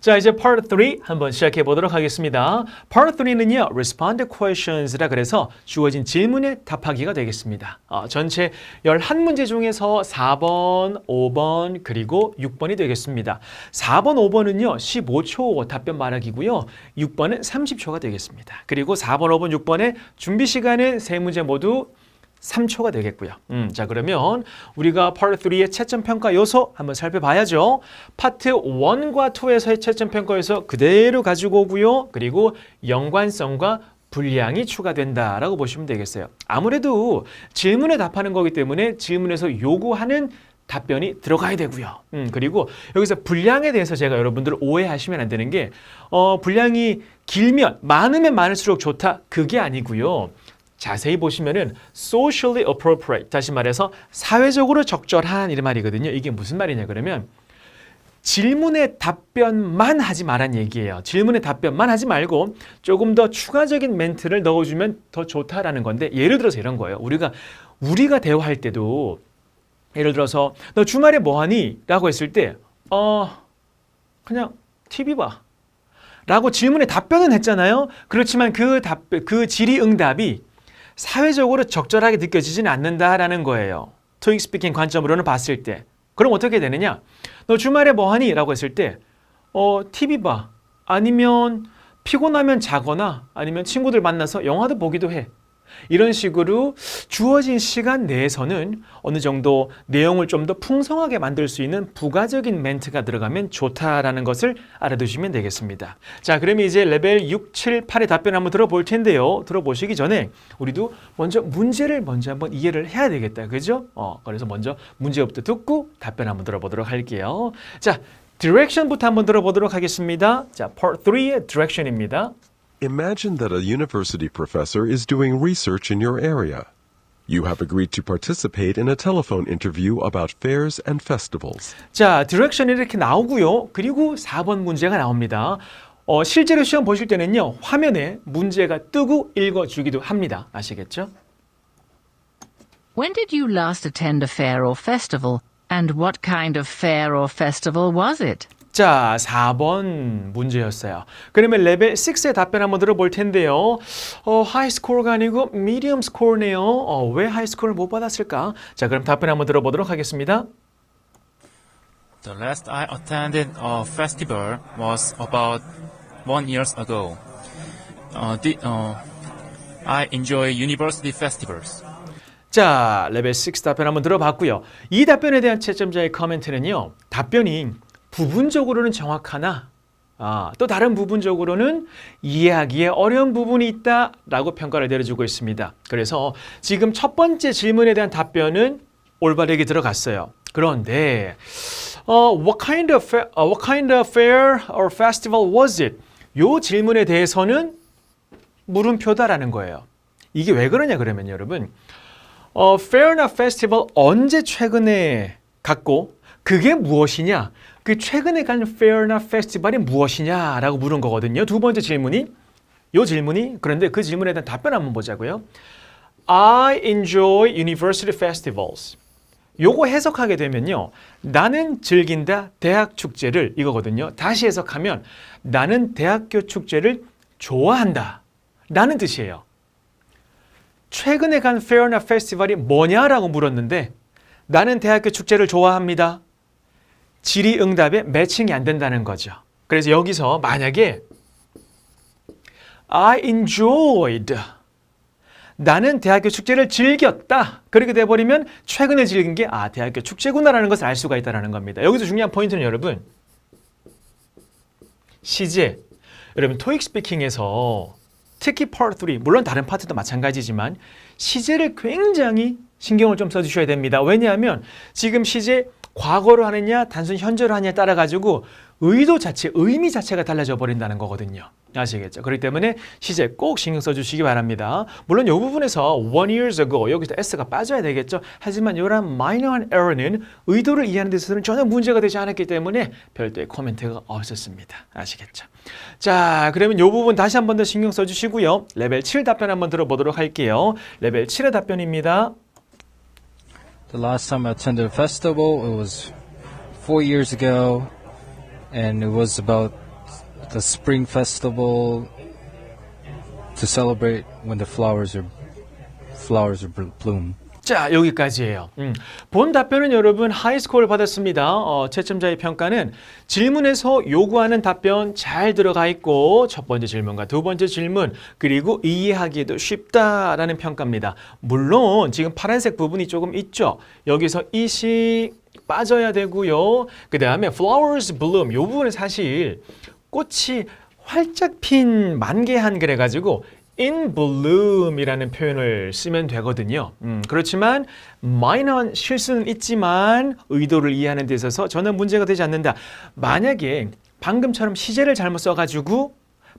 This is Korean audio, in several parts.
자, 이제 part 3 한번 시작해 보도록 하겠습니다. part 3는요, respond questions라 그래서 주어진 질문에 답하기가 되겠습니다. 어, 전체 11문제 중에서 4번, 5번, 그리고 6번이 되겠습니다. 4번, 5번은요, 15초 답변 말하기고요. 6번은 30초가 되겠습니다. 그리고 4번, 5번, 6번의 준비 시간은 세 문제 모두 3초가 되겠고요. 음, 자 그러면 우리가 파트 3의 채점 평가 요소 한번 살펴봐야죠. 파트 1과 2에서의 채점 평가 요소 그대로 가지고 오고요. 그리고 연관성과 분량이 추가된다라고 보시면 되겠어요. 아무래도 질문에 답하는 거기 때문에 질문에서 요구하는 답변이 들어가야 되고요. 음, 그리고 여기서 분량에 대해서 제가 여러분들 오해하시면 안 되는 게, 어, 분량이 길면, 많으면 많을수록 좋다. 그게 아니고요. 자세히 보시면은 socially appropriate 다시 말해서 사회적으로 적절한 이런 말이거든요. 이게 무슨 말이냐 그러면 질문에 답변만 하지 말란 얘기예요. 질문에 답변만 하지 말고 조금 더 추가적인 멘트를 넣어주면 더 좋다라는 건데 예를 들어서 이런 거예요. 우리가 우리가 대화할 때도 예를 들어서 너 주말에 뭐 하니? 라고 했을 때 어, 그냥 TV 봐. 라고 질문에 답변은 했잖아요. 그렇지만 그 답변, 그 질의 응답이 사회적으로 적절하게 느껴지지는 않는다라는 거예요. 토익 스피킹 관점으로는 봤을 때. 그럼 어떻게 되느냐? 너 주말에 뭐 하니? 라고 했을 때, 어, TV 봐. 아니면 피곤하면 자거나 아니면 친구들 만나서 영화도 보기도 해. 이런 식으로 주어진 시간 내에서는 어느 정도 내용을 좀 더 풍성하게 만들 수 있는 부가적인 멘트가 들어가면 좋다라는 것을 알아두시면 되겠습니다. 자, 그러면 이제 레벨 6, 7, 8의 답변 한번 들어볼 텐데요. 들어보시기 전에 우리도 먼저 문제를 먼저 한번 이해를 해야 되겠다. 그죠? 어, 그래서 먼저 문제부터 듣고 답변 한번 들어보도록 할게요. 자, 디렉션부터 한번 들어보도록 하겠습니다. 자, part 3의 디렉션입니다. Imagine that a university professor is doing research in your area. You have agreed to participate in a telephone interview about fairs and festivals. 자, 디렉션이 이렇게 나오고요. 그리고 4번 문제가 나옵니다. 어, 실제로 시험 보실 때는요. 화면에 문제가 뜨고 읽어주기도 합니다. 아시겠죠? When did you last attend a fair or festival? And what kind of fair or festival was it? 자, 4번 문제였어요. 그러면 레벨 6의 답변 한번 들어볼 텐데요. 어, 하이 스코어가 아니고 미디엄 스코어네요. 어, 왜 하이 스코어를 못 받았을까? 자, 그럼 답변 한번 들어보도록 하겠습니다. The last I attended a festival was about one years ago. Uh, the, uh, I enjoy university festivals. 자, 레벨 6 답변 한번 들어봤고요. 이 답변에 대한 채점자의 커멘트는요. 답변이 부분적으로는 정확하나 아, 또 다른 부분적으로는 이해하기에 어려운 부분이 있다라고 평가를 내려주고 있습니다. 그래서 지금 첫 번째 질문에 대한 답변은 올바르게 들어갔어요. 그런데 어, what kind of fa- 어, what kind of fair or festival was it? 요 질문에 대해서는 물음표다라는 거예요. 이게 왜 그러냐 그러면 여러분 어, fair나 festival 언제 최근에 갔고 그게 무엇이냐? 그 최근에 간 fair나 festival이 무엇이냐라고 물은 거거든요. 두 번째 질문이 요 질문이 그런데 그 질문에 대한 답변 한번 보자고요. I enjoy university festivals. 요거 해석하게 되면요. 나는 즐긴다 대학 축제를 이거거든요. 다시 해석하면 나는 대학교 축제를 좋아한다. 라는 뜻이에요. 최근에 간 페어나 페스티벌이 뭐냐라고 물었는데 나는 대학교 축제를 좋아합니다. 질의응답에 매칭이 안 된다는 거죠. 그래서 여기서 만약에 I enjoyed 나는 대학교 축제를 즐겼다. 그렇게 돼버리면 최근에 즐긴 게 아 대학교 축제구나라는 것을 알 수가 있다는 겁니다. 여기서 중요한 포인트는 여러분 시제 여러분 토익 스피킹에서 특히 파트 3 물론 다른 파트도 마찬가지지만 시제를 굉장히 신경을 좀 써주셔야 됩니다. 왜냐하면 지금 시제 과거로 하느냐 단순 현재로 하느냐에 따라 가지고 의도 자체, 의미 자체가 달라져 버린다는 거거든요. 아시겠죠? 그렇기 때문에 시제 꼭 신경 써주시기 바랍니다. 물론 이 부분에서 one years ago 여기서 s가 빠져야 되겠죠. 하지만 이런 minor한 error는 의도를 이해하는 데 있어서는 전혀 문제가 되지 않았기 때문에 별도의 코멘트가 없었습니다. 아시겠죠? 자, 그러면 이 부분 다시 한 번 더 신경 써주시고요. 레벨 7 답변 한번 들어보도록 할게요. 레벨 7의 답변입니다. The last time I attended a festival, it was four years ago, and it was about the spring festival to celebrate when the flowers are flowers are bloom. 자, 여기까지예요. 음. 본 답변은 여러분 하이스코어를 받았습니다. 어, 채점자의 평가는 질문에서 요구하는 답변 잘 들어가 있고 첫 번째 질문과 두 번째 질문 그리고 이해하기에도 쉽다라는 평가입니다. 물론 지금 파란색 부분이 조금 있죠. 여기서 이시 빠져야 되고요. 그 다음에 flowers bloom 요 부분은 사실 꽃이 활짝 핀 만개한 그래가지고 in bloom이라는 표현을 쓰면 되거든요. 음, 그렇지만 마이너한 실수는 있지만 의도를 이해하는 데 있어서 저는 문제가 되지 않는다. 만약에 방금처럼 시제를 잘못 써가지고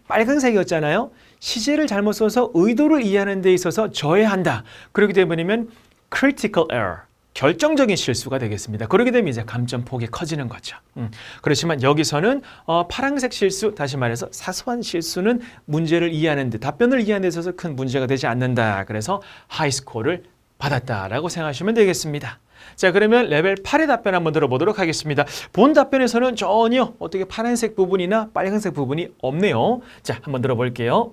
빨간색이었잖아요. 시제를 잘못 써서 의도를 이해하는 데 있어서 저해한다. 그렇게 되버리면 critical error. 결정적인 실수가 되겠습니다. 그렇게 되면 이제 감점 폭이 커지는 거죠. 음, 그렇지만 여기서는 어, 파란색 실수, 다시 말해서 사소한 실수는 문제를 이해하는 데, 답변을 이해하는 데 있어서 큰 문제가 되지 않는다. 그래서 하이스코어를 받았다라고 생각하시면 되겠습니다. 자, 그러면 레벨 8의 답변 한번 들어보도록 하겠습니다. 본 답변에서는 전혀 어떻게 파란색 부분이나 빨간색 부분이 없네요. 자, 한번 들어볼게요.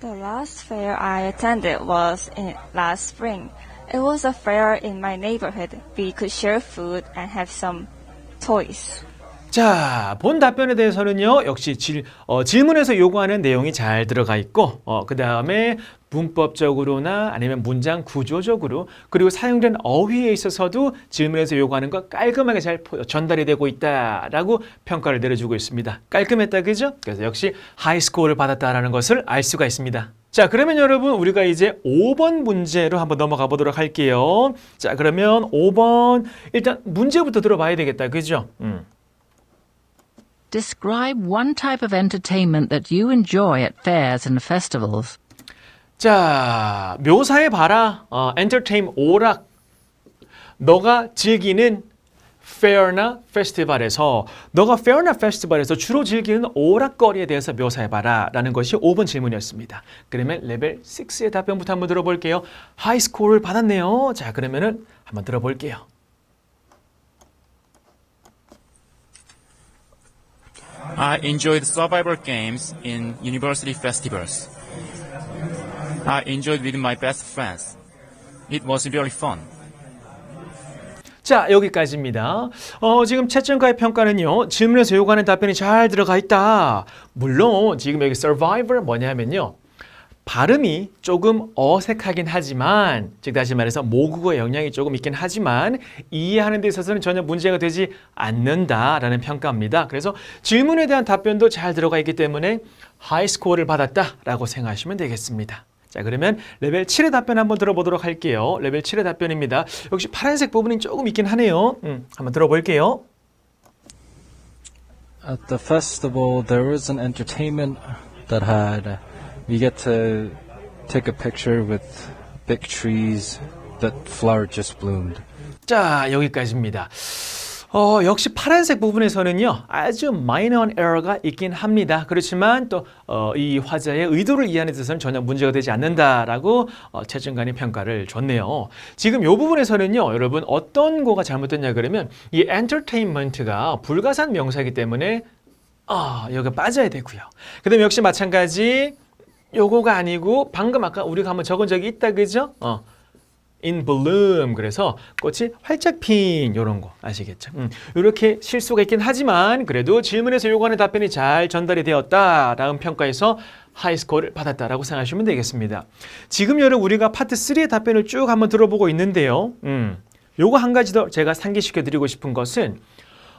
The last fair I attended was in last spring. It was a fair in my neighborhood. We could share food and have some toys. 자, 본 답변에 대해서는요, 역시 질, 어, 질문에서 요구하는 내용이 잘 들어가 있고, 어, 그 다음에 문법적으로나 아니면 문장 구조적으로, 그리고 사용된 어휘에 있어서도 질문에서 요구하는 거 깔끔하게 잘 포- 전달이 되고 있다라고 평가를 내려주고 있습니다. 깔끔했다, 그죠? 그래서 역시 하이 스코어를 받았다라는 것을 알 수가 있습니다. 자, 그러면 여러분, 우리가 이제 5번 문제로 한번 넘어가 보도록 할게요. 자, 그러면 5번, 일단 문제부터 들어봐야 되겠다, 그죠? 음. Describe one type of entertainment that you enjoy at fairs and festivals. 자, 묘사해 봐라. 어, entertain 오락. 너가 즐기는 fair나 페스티벌에서 너가 fair나 페스티벌에서 주로 즐기는 오락거리에 대해서 묘사해 봐라 라는 것이 5번 질문이었습니다. 그러면 레벨 6의 답변부터 한번 들어볼게요. 하이 스코어를 받았네요. 자, 그러면은 한번 들어볼게요. I enjoyed survival games in university festivals. I enjoyed with my best friends. It was really fun. 자, 여기까지입니다. 어, 지금 채점가의 평가는요, 질문에서 요구하는 답변이 잘 들어가 있다. 물론, 지금 여기 survivor 뭐냐면요. 발음이 조금 어색하긴 하지만, 즉, 다시 말해서 모국어의 영향이 조금 있긴 하지만, 이해하는 데 있어서는 전혀 문제가 되지 않는다라는 평가입니다. 그래서 질문에 대한 답변도 잘 들어가 있기 때문에 하이 스코어를 받았다라고 생각하시면 되겠습니다. 자, 그러면 레벨 7의 답변 한번 들어보도록 할게요. 레벨 7의 답변입니다. 역시 파란색 부분이 조금 있긴 하네요. 음, 한번 들어볼게요. At the festival, there was an entertainment that had uh, we get to take a picture with big trees that flower just bloomed. 자, 여기까지입니다. 어, 역시 파란색 부분에서는요, 아주 마이너한 에러가 있긴 합니다. 그렇지만 또, 어, 이 화자의 의도를 이해하는 데서는 전혀 문제가 되지 않는다라고 어, 채점관이 평가를 줬네요. 지금 이 부분에서는요, 여러분 어떤 거가 잘못됐냐 그러면 이 entertainment가 불가산 명사이기 때문에 아, 여기가 빠져야 되고요. 그 다음에 역시 마찬가지 요거가 아니고 방금 아까 우리가 한번 적은 적이 있다 그죠? 어. In bloom 그래서 꽃이 활짝 핀 요런 거 아시겠죠? 음, 이렇게 실수가 있긴 하지만 그래도 질문에서 요구하는 답변이 잘 전달이 되었다라는 평가에서 하이 스코어를 받았다라고 생각하시면 되겠습니다. 지금 여러분 우리가 파트 3의 답변을 쭉 한번 들어보고 있는데요. 음, 요거 한 가지 더 제가 상기시켜 드리고 싶은 것은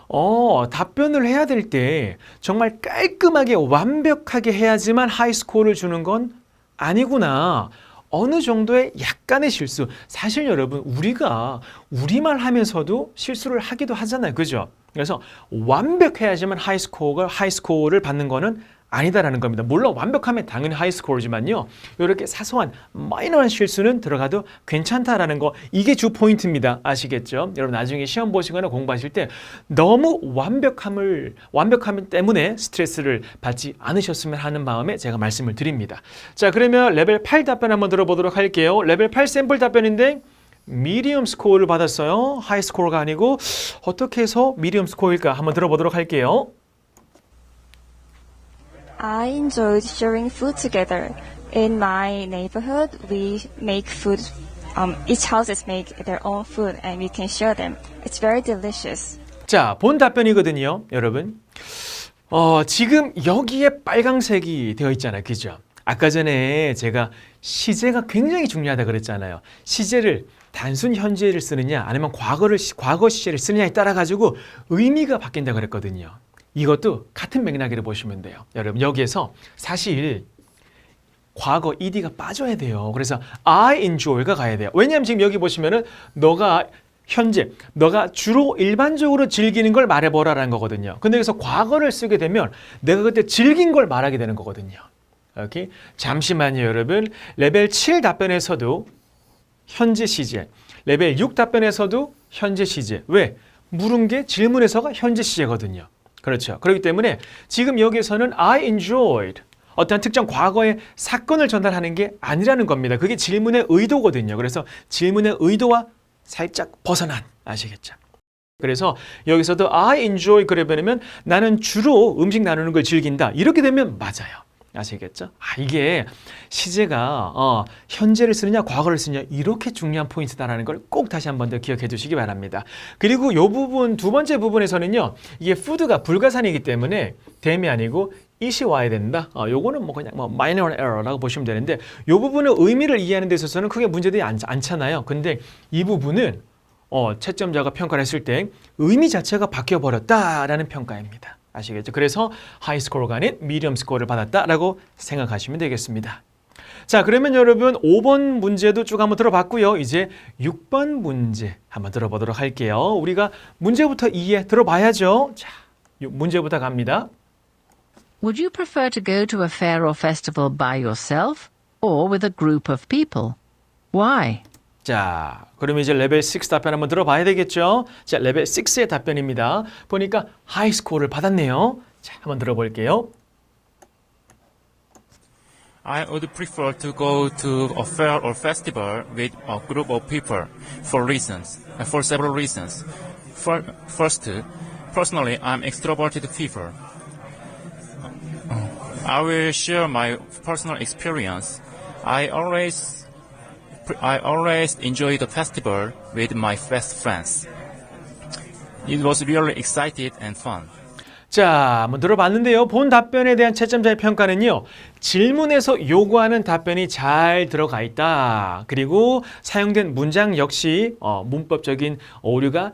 어, 답변을 해야 될 때 정말 깔끔하게 완벽하게 해야지만 하이 스코어를 주는 건 아니구나. 어느 정도의 약간의 실수. 사실 여러분, 우리가 우리말 하면서도 실수를 하기도 하잖아요. 그죠? 그래서 완벽해야지만 하이스코어가, 하이스코어를 받는 거는 아니다라는 겁니다. 물론 완벽하면 당연히 하이스코어지만요. 이렇게 사소한 마이너한 실수는 들어가도 괜찮다라는 거 이게 주 포인트입니다. 아시겠죠? 여러분 나중에 시험 보시거나 공부하실 때 너무 완벽함을 완벽함 때문에 스트레스를 받지 않으셨으면 하는 마음에 제가 말씀을 드립니다. 자, 그러면 레벨 8 답변 한번 들어보도록 할게요. 레벨 8 샘플 답변인데 미디엄 스코어를 받았어요. 하이 스코어가 아니고 어떻게 해서 미디엄 스코어일까 한번 들어보도록 할게요. I enjoyed sharing food together. In my neighborhood, we make food. Um, each houses make their own food, and we can share them. It's very delicious. 자, 본 답변이거든요, 여러분. 어, 지금 여기에 빨강색이 되어 있잖아요. 그죠? 아까 전에 제가 시제가 굉장히 중요하다 그랬잖아요. 시제를 단순 현재를 쓰느냐 아니면 과거를 시- 과거 시제를 쓰느냐에 따라 가지고 의미가 바뀐다 그랬거든요. 이것도 같은 맥락으로 보시면 돼요. 여러분 여기에서 사실 과거 ed가 빠져야 돼요. 그래서 I enjoy가 가야 돼요. 왜냐하면 지금 여기 보시면은 너가 현재 너가 주로 일반적으로 즐기는 걸 말해보라라는 거거든요. 근데 여기서 과거를 쓰게 되면 내가 그때 즐긴 걸 말하게 되는 거거든요. 오케이? 잠시만요, 여러분. 레벨 7 답변에서도 현재 시제, 레벨 6 답변에서도 현재 시제. 왜? 물은 게 질문에서가 현재 시제거든요. 그렇죠. 그렇기 때문에 지금 여기서는 I enjoyed 어떤 특정 과거의 사건을 전달하는 게 아니라는 겁니다. 그게 질문의 의도거든요. 그래서 질문의 의도와 살짝 벗어난 아시겠죠? 그래서 여기서도 I enjoy 그래버리면 나는 주로 음식 나누는 걸 즐긴다. 이렇게 되면 맞아요. 아시겠죠? 아, 이게 시제가 어, 현재를 쓰느냐 과거를 쓰느냐 이렇게 중요한 포인트다라는 걸 꼭 다시 한 번 더 기억해 두시기 바랍니다. 그리고 이 부분 두 번째 부분에서는요. 이게 푸드가 불가산이기 때문에 댐이 아니고 이시 와야 된다. 어, 요거는 뭐 그냥 뭐 minor error라고 보시면 되는데 이 부분은 의미를 이해하는 데 있어서는 크게 문제되지 않, 않잖아요. 근데 이 부분은 어, 채점자가 평가를 했을 때 의미 자체가 바뀌어 버렸다라는 평가입니다. 아시겠죠? 그래서 하이 스코어가 아닌 미디엄 스코어를 받았다라고 생각하시면 되겠습니다. 자, 그러면 여러분 5번 문제도 쭉 한번 들어봤고요. 이제 6번 문제 한번 들어보도록 할게요. 우리가 문제부터 이해 들어봐야죠. 자, 요- 문제부터 갑니다. Would you prefer to go to a fair or festival by yourself or with a group of people? Why? 자, 그럼 이제 레벨 6 답변 한번 들어봐야 되겠죠? 자, 레벨 6의 답변입니다. 보니까 하이 스코어를 받았네요. 자, 한번 들어볼게요. I would prefer to go to a fair or festival with a group of people for reasons, uh, for several reasons. For, first, personally, I'm extroverted people. Uh, I will share my personal experience. I always, I always enjoy the festival with my best friends. It was really excited and fun. 자, 한번 들어봤는데요. 본 답변에 대한 채점자의 평가는요. 질문에서 요구하는 답변이 잘 들어가 있다. 그리고 사용된 문장 역시 어, 문법적인 오류가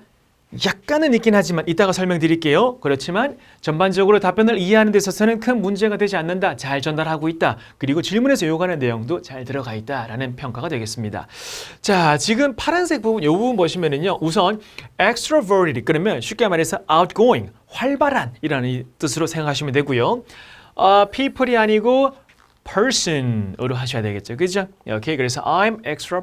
약간은 있긴 하지만 이따가 설명드릴게요. 그렇지만 전반적으로 답변을 이해하는 데 있어서는 큰 문제가 되지 않는다. 잘 전달하고 있다. 그리고 질문에서 요구하는 내용도 잘 들어가 있다라는 평가가 되겠습니다. 자, 지금 파란색 부분 이 부분 보시면은요. 우선 extroverted 그러면 쉽게 말해서 outgoing 활발한이라는 뜻으로 생각하시면 되고요. 어, people이 아니고 person으로 하셔야 되겠죠. 그죠? 오케이. 그래서 I'm extra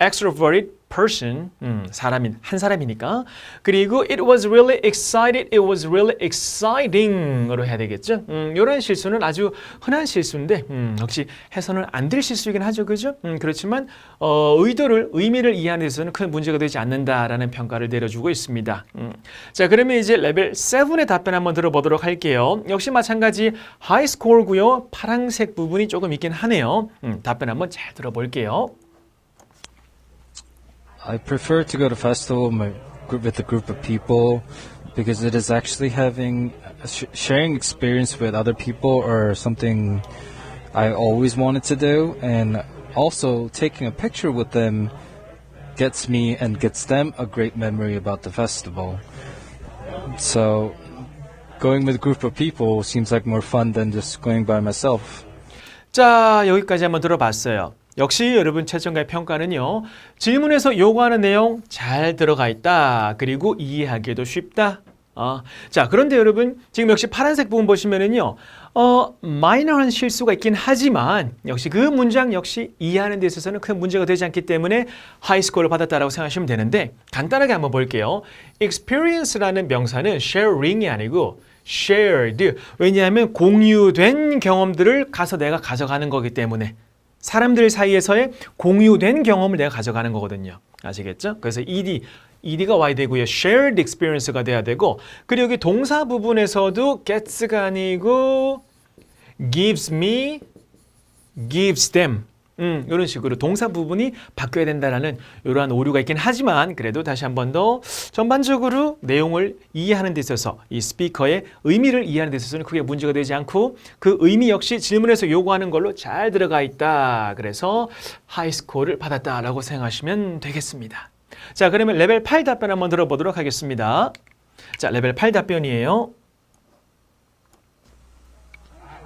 extroverted person 음, 사람인 한 사람이니까. 그리고 it was really excited it was really exciting으로 해야 되겠죠? 음, 이런 실수는 아주 흔한 실수인데 음, 역시 해서는 안 될 실수이긴 하죠. 그죠? 음, 그렇지만 어, 의도를 의미를 이해하는 데서는 큰 문제가 되지 않는다라는 평가를 내려주고 있습니다. 음. 자 그러면 이제 레벨 7의 답변 한번 들어보도록 할게요. 역시 마찬가지 하이 스코어고요. 파란색 부분이 조금 있긴 하네요. 음, 답변 한번 잘 들어볼게요 I prefer to go to festival my, group- with a group of people because it is actually having sh- sharing experience with other people or something I always wanted to do, and also taking a picture with them gets me and gets them a great memory about the festival. So, going with a group of people seems like more fun than just going by myself. 자, 여기까지 한번 들어봤어요. 역시 여러분 채점가의 평가는요. 질문에서 요구하는 내용 잘 들어가 있다. 그리고 이해하기도 쉽다. 어, 자, 그런데 여러분 지금 역시 파란색 부분 보시면은요. 어, 마이너한 실수가 있긴 하지만 역시 그 문장 역시 이해하는 데 있어서는 큰 문제가 되지 않기 때문에 하이스코어를 받았다라고 생각하시면 되는데 간단하게 한번 볼게요. experience라는 명사는 sharing이 아니고 shared. 왜냐하면 공유된 경험들을 가서 내가 가져가는 거기 때문에 사람들 사이에서의 공유된 경험을 내가 가져가는 거거든요. 아시겠죠? 그래서 ed, ed가 와야 되고요. shared experience가 돼야 되고 그리고 여기 동사 부분에서도 gets가 아니고 gives me, gives them. 음, 이런 식으로 동사 부분이 바뀌어야 된다라는 이러한 오류가 있긴 하지만 그래도 다시 한 번 더 전반적으로 내용을 이해하는 데 있어서 이 스피커의 의미를 이해하는 데 있어서는 크게 문제가 되지 않고 그 의미 역시 질문에서 요구하는 걸로 잘 들어가 있다. 그래서 하이스코어를 받았다라고 생각하시면 되겠습니다. 자, 그러면 레벨 8 답변 한번 들어보도록 하겠습니다. 자, 레벨 8 답변이에요.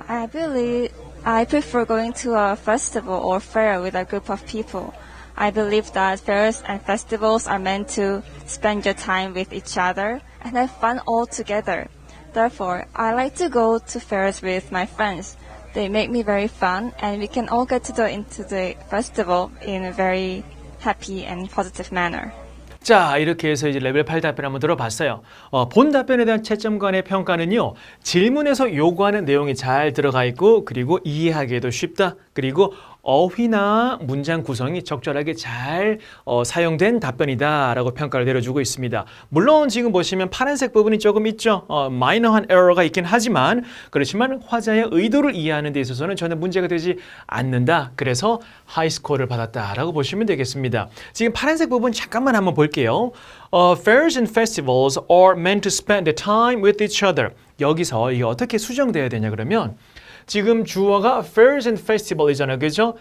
I believe I prefer going to a festival or fair with a group of people. I believe that fairs and festivals are meant to spend your time with each other and have fun all together. Therefore, I like to go to fairs with my friends. They make me very fun and we can all get to the, into the festival in a very happy and positive manner. 자, 이렇게 해서 이제 레벨 8 답변 한번 들어봤어요. 어, 본 답변에 대한 채점 간의 평가는요, 질문에서 요구하는 내용이 잘 들어가 있고, 그리고 이해하기에도 쉽다. 그리고 어휘나 문장 구성이 적절하게 잘 어, 사용된 답변이다라고 평가를 내려주고 있습니다. 물론 지금 보시면 파란색 부분이 조금 있죠. 어, 마이너한 에러가 있긴 하지만 그렇지만 화자의 의도를 이해하는 데 있어서는 전혀 문제가 되지 않는다. 그래서 하이 스코어를 받았다라고 보시면 되겠습니다. 지금 파란색 부분 잠깐만 한번 볼게요. 어, fairs and festivals are meant to spend the time with each other. 여기서 이게 어떻게 수정돼야 되냐 그러면 지금 주어가 fairs and festival이잖아요. 그죠?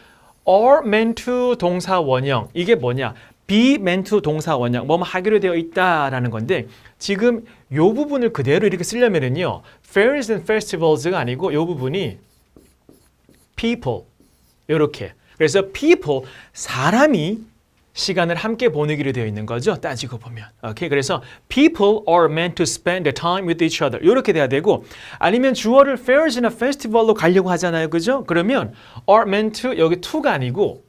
are meant to 동사 원형. 이게 뭐냐? be meant to 동사 원형. 뭐뭐 하기로 되어 있다라는 건데 지금 요 부분을 그대로 이렇게 쓰려면은요. fairs and festivals가 아니고 요 부분이 people. 요렇게. 그래서 people 사람이 시간을 함께 보내기로 되어 있는 거죠. 따지고 보면. 오케이. 그래서 people are meant to spend the time with each other. 이렇게 돼야 되고 아니면 주어를 fairs나 festival로 가려고 하잖아요. 그죠? 그러면 are meant to 여기 to가 아니고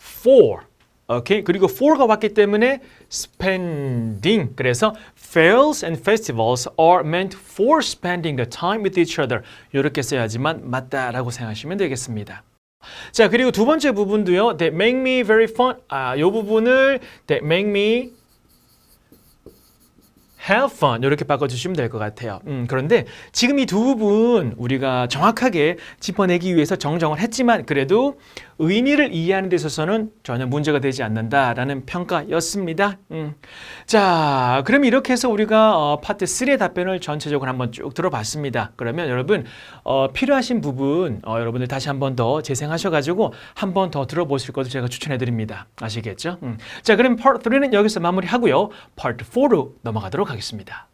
for. 오케이. 그리고 for가 왔기 때문에 spending. 그래서 fairs and festivals are meant for spending the time with each other. 이렇게 써야지만 맞다라고 생각하시면 되겠습니다. 자, 그리고 두 번째 부분도요. That make me very fun. 아, 요 부분을 that make me have fun 이렇게 바꿔주시면 될 것 같아요. 음, 그런데 지금 이 두 부분 우리가 정확하게 짚어내기 위해서 정정을 했지만 그래도 의미를 이해하는 데 있어서는 전혀 문제가 되지 않는다라는 평가였습니다. 음. 자, 그럼 이렇게 해서 우리가 어, 파트 3의 답변을 전체적으로 한번 쭉 들어봤습니다. 그러면 여러분 어, 필요하신 부분 어, 여러분들 다시 한번 더 재생하셔가지고 한번 더 들어보실 것을 제가 추천해드립니다. 아시겠죠? 음. 자, 그럼 파트 3는 여기서 마무리하고요. 파트 4로 넘어가도록 하겠습니다.